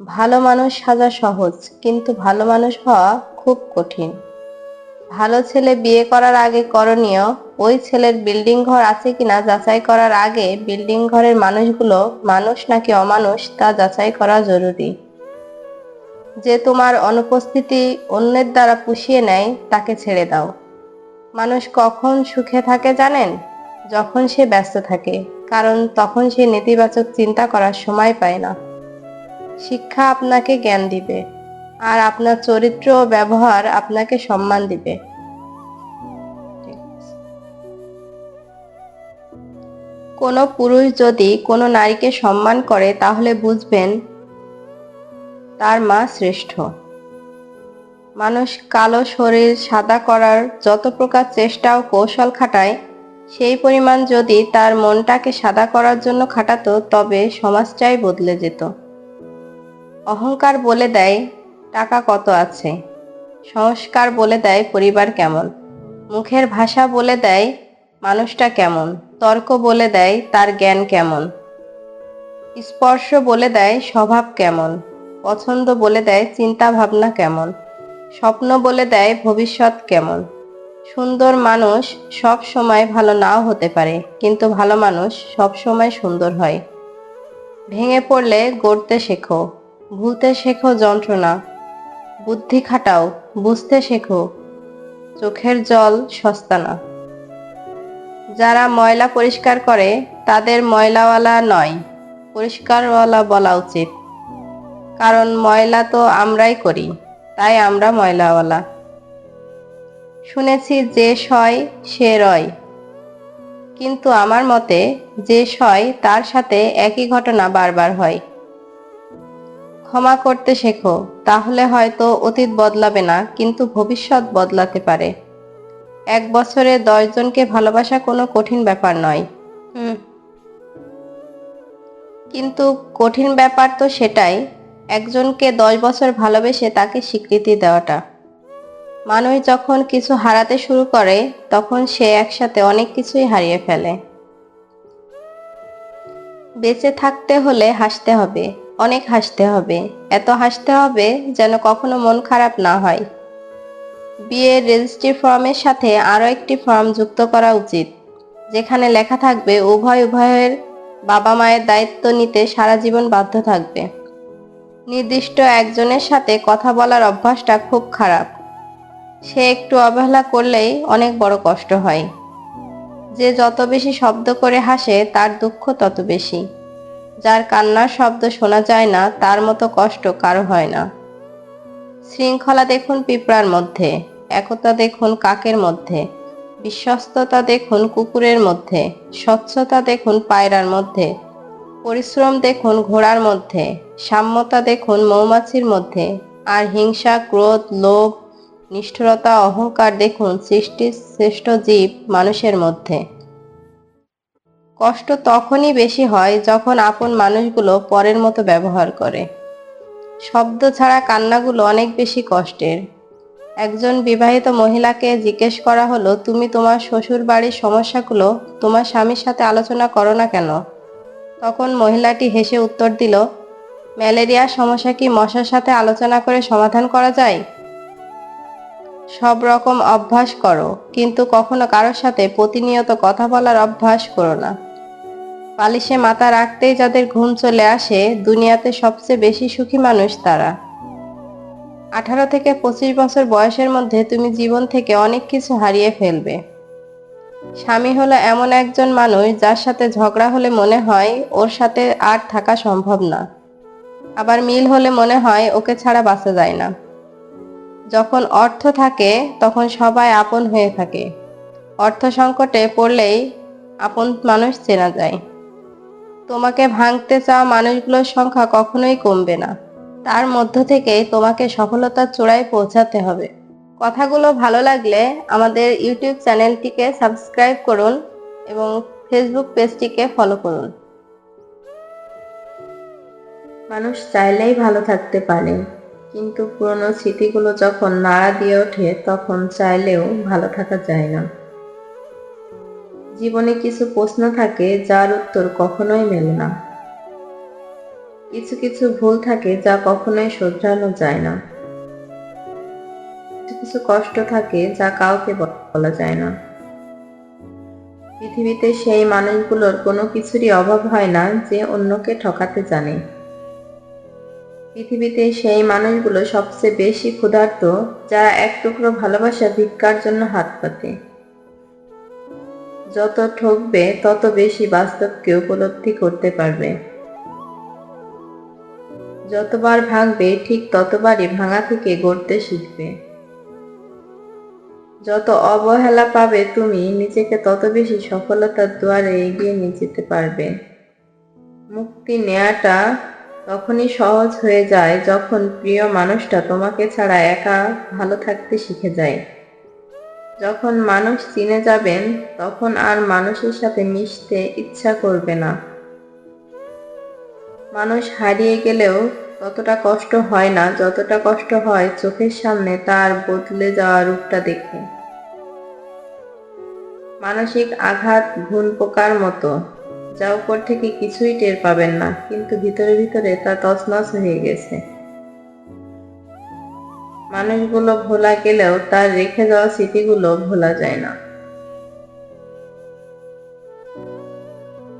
ভালো মানুষ সাজা সহজ, কিন্তু ভালো মানুষ হওয়া খুব কঠিন। ভালো ছেলে বিয়ে করার আগে করণীয়, ওই ছেলের বিল্ডিং ঘর আছে কিনা যাচাই করার আগে বিল্ডিং ঘরের মানুষগুলো মানুষ নাকি অমানুষ তা যাচাই করা জরুরি। যে তোমার অনুপস্থিতি অন্যের দ্বারা পুষিয়ে নেয়, তাকে ছেড়ে দাও। মানুষ কখন সুখে থাকে জানেন? যখন সে ব্যস্ত থাকে, কারণ তখন সে নেতিবাচক চিন্তা করার সময় পায় না। শিক্ষা আপনাকে জ্ঞান দিবে, আর আপনার চরিত্র ও ব্যবহার আপনাকে সম্মান দিবে। কোনো পুরুষ যদি কোনো নারীকে সম্মান করে, তাহলে বুঝবেন তার মা শ্রেষ্ঠ। মানুষ কালো শরীর, সাদা করার যত প্রকার চেষ্টা ও কৌশল খাটায়, সেই পরিমাণ যদি তার মনটাকে সাদা করার জন্য খাটাতো, তবে সমাজটাই বদলে যেত। অহংকার বলে দেয় টাকা কত আছে? সংস্কার বলে দেয় পরিবার কেমন? মুখের ভাষা বলে দেয় মানুষটা কেমন? তর্ক বলে দেয় তার জ্ঞান কেমন? স্পর্শ বলে দেয় স্বভাব কেমন? পছন্দ বলে দেয় চিন্তা ভাবনা কেমন? স্বপ্ন বলে দেয় ভবিষ্যৎ কেমন? সুন্দর মানুষ সব সময় ভালো নাও হতে পারে, কিন্তু ভালো মানুষ সব সময় সুন্দর হয়। ভেঙে পড়লে গড়তে শেখো। ভুলতে শেখো যন্ত্রণা। বুদ্ধি খাটাও, বুঝতে শেখো। চোখের জল সস্তা না। যারা ময়লা পরিষ্কার করে, তাদের ময়লাওয়ালা নয়। পরিষ্কারওয়ালা বলা উচিত। কারণ ময়লা তো আমরাই করি, তাই আমরা ময়লাওয়ালা। শুনেছি যে সয়, সে রয়। কিন্তু আমার মতে, যে সয় তার সাথে একই ঘটনা বারবার হয়। ক্ষমা করতে শেখো, তাহলে হয়তো অতীত বদলাবে না, কিন্তু ভবিষ্যৎ বদলাতে পারে। এক বছরে দশজনকে ভালোবাসা কোনো কঠিন ব্যাপার নয়। কিন্তু কঠিন ব্যাপার তো সেটাই, একজনকে দশ বছর ভালোবেসে তাকে স্বীকৃতি দেওয়াটা। মানুষ যখন কিছু হারাতে শুরু করে, তখন সে একসাথে অনেক কিছুই হারিয়ে ফেলে। বেঁচে থাকতে হলে হাসতে হবে। অনেক হাসতে হবে। এত হাসতে হবে যেন কখনো মন খারাপ না হয়। বিয়ের রেজিস্ট্রি ফর্মের সাথে আরও একটি ফর্ম যুক্ত করা উচিত, যেখানে লেখা থাকবে, উভয় উভয়ের বাবা মায়ের দায়িত্ব নিতে সারা জীবন বাধ্য থাকবে। নির্দিষ্ট একজনের সাথে কথা বলার অভ্যাসটা খুব খারাপ। সে একটু অবহেলা করলেই অনেক বড় কষ্ট হয়। যে যত বেশি শব্দ করে হাসে, তার দুঃখ তত বেশি। যার কান্নার শব্দ শোনা যায় না, তার মতো কষ্ট কারও হয় না। শৃঙ্খলা দেখুন পিঁপড়ার মধ্যে, একতা দেখুন কাকের মধ্যে, বিশ্বস্ততা দেখুন কুকুরের মধ্যে, স্বচ্ছতা দেখুন পায়রার মধ্যে, পরিশ্রম দেখুন ঘোড়ার মধ্যে, সাম্যতা দেখুন মৌমাছির মধ্যে, আর হিংসা, ক্রোধ, লোভ, নিষ্ঠুরতা, অহংকার দেখুন সৃষ্টির শ্রেষ্ঠ জীব মানুষের মধ্যে। কষ্ট তখনই বেশি হয় যখন আপন মানুষগুলো পরের মতো ব্যবহার করে। শব্দ ছাড়া কান্নাগুলো অনেক বেশি কষ্টের। একজন বিবাহিত মহিলাকে জিজ্ঞেস করা হলো, তুমি তোমার শ্বশুর বাড়ির সমস্যাগুলো তোমার স্বামীর সাথে আলোচনা করো না কেন? তখন মহিলাটি হেসে উত্তর দিল ম্যালেরিয়ার সমস্যা কি মশার সাথে আলোচনা করে সমাধান করা যায়? সব রকম অভ্যাস করো, কিন্তু কখনো কারোর সাথে প্রতিনিয়ত কথা বলার অভ্যাস করো না। পালিশে মাথা রাখতেই যাদের ঘুম চলে আসে, দুনিয়াতে সবচেয়ে বেশি সুখী মানুষ তারা। আঠারো থেকে পঁচিশ বছর বয়সের মধ্যে তুমি জীবন থেকে অনেক কিছু হারিয়ে ফেলবে। স্বামী হলো এমন একজন মানুষ যার সাথে ঝগড়া হলে মনে হয় ওর সাথে আর থাকা সম্ভব না। আবার মিল হলে মনে হয় ওকে ছাড়া বাঁচা যায় না। যখন অর্থ থাকে, তখন সবাই আপন হয়ে থাকে। অর্থ সংকটে পড়লেই আপন মানুষ চেনা যায়। তোমাকে ভাঙতে চাওয়া মানুষগুলোর সংখ্যা কখনোই কমবে না। তার মধ্য থেকে তোমাকে সফলতার চূড়ায় পৌঁছাতে হবে। কথাগুলো ভালো লাগলে আমাদের ইউটিউব চ্যানেলটিকে সাবস্ক্রাইব করুন এবং ফেসবুক পেজটিকে ফলো করুন। মানুষ চাইলেই ভালো থাকতে পারে, কিন্তু পুরনো স্মৃতিগুলো যখন নাড়া দিয়ে ওঠে তখন চাইলেও ভালো থাকা যায় না। জীবনে কিছু প্রশ্ন থাকে যার উত্তর কখনোই মেলে না। কিছু কিছু ভুল থাকে যা কখনোই শোধরানো যায় না। কিছু কিছু কষ্ট থাকে যা কাউকে বলা যায় না। পৃথিবীতে সেই মানুষগুলোর কোনো কিছুরই অভাব হয় না যে অন্যকে ঠকাতে জানে। পৃথিবীতে সেই মানুষগুলো সবচেয়ে বেশি ক্ষুধার্ত যারা এক টুকরো ভালোবাসা ভিক্ষার জন্য হাত পাতে। যত ঠকবে, তত বেশি বাস্তবকে উপলব্ধি করতে পারবে। যতবার ভাঙবে, ঠিক ততবারই ভাঙা থেকে গড়তে শিখবে। যত অবহেলা পাবে তুমি, নিজেকে তত বেশি সফলতার দুয়ারে এগিয়ে নিয়ে যেতে পারবে। মুক্তি নেয়াটা তখনই সহজ হয়ে যায় যখন প্রিয় মানুষটা তোমাকে ছাড়া একা ভালো থাকতে শিখে যায়। যখন মানুষ চিনে যাবেন, তখন আর মানুষের সাথে মিশতে ইচ্ছা করবে না। মানুষ হারিয়ে গেলেও ততটা কষ্ট হয় না, যতটা কষ্ট হয় চোখের সামনে, তার বদলে যাওয়া রূপটা দেখে মানসিক আঘাত ঘুণ পোকার মতো, যা উপর থেকে কিছুই টের পাবেন না, কিন্তু ভিতরে ভিতরে তা তছনছ হয়ে গেছে। মানুষগুলো ভোলা গেলেও তার রেখে যাওয়া স্মৃতিগুলো ভোলা যায় না।